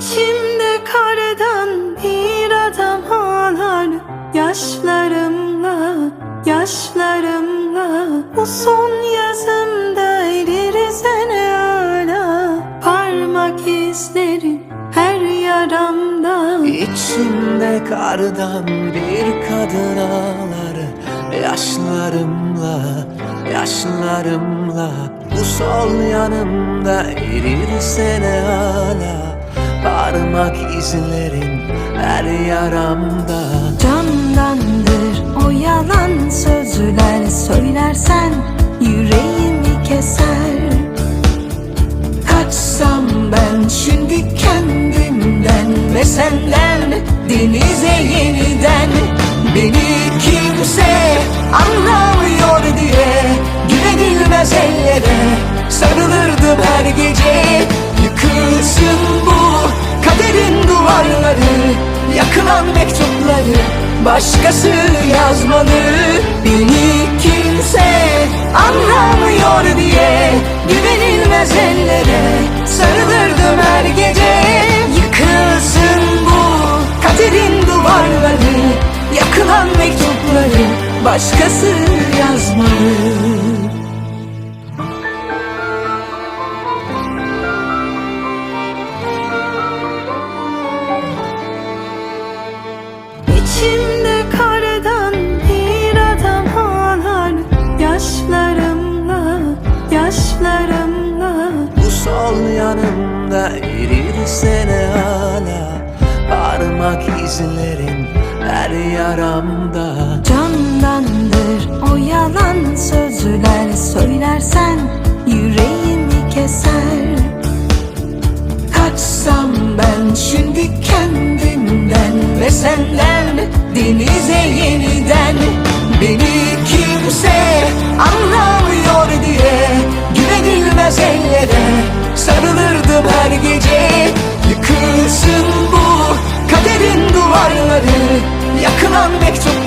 İçimde kardan bir adam ağlar Yaşlarımla, yaşlarımla. Bu son yazımda erir seni hala Parmak izlerin her yaramda. İçimde kardan bir kadın ağlar Yaşlarımla, yaşlarımla. Bu sol yanımda erir sene hala Parmak izlerin her yaramda. Candandır o yalan sözler Söylersen yüreğimi keser. Kaçsam ben şimdi kendimden ve senden Denize yeniden. Beni kimse anlamıyor diye Güvenilmez ellere. Sarılırdım her gece Yıkılsın bu başkası yazmalı Beni kimse anlamıyor diye Güvenilmez ellere sarılırdım her gece. Yıkılsın bu kaderin duvarları Yakılan mektupları başkası yanımda Bu sol yanımda erir seni hala. Parmak izlerin her yaramda. Candandır o yalan sözler Söylersen yüreğimi keser. Kaçsam ben şimdi kendimden Ve senden denize yeniden. Beni kim her gece. Yıkılsın bu kaderin duvarları Yakılan mektup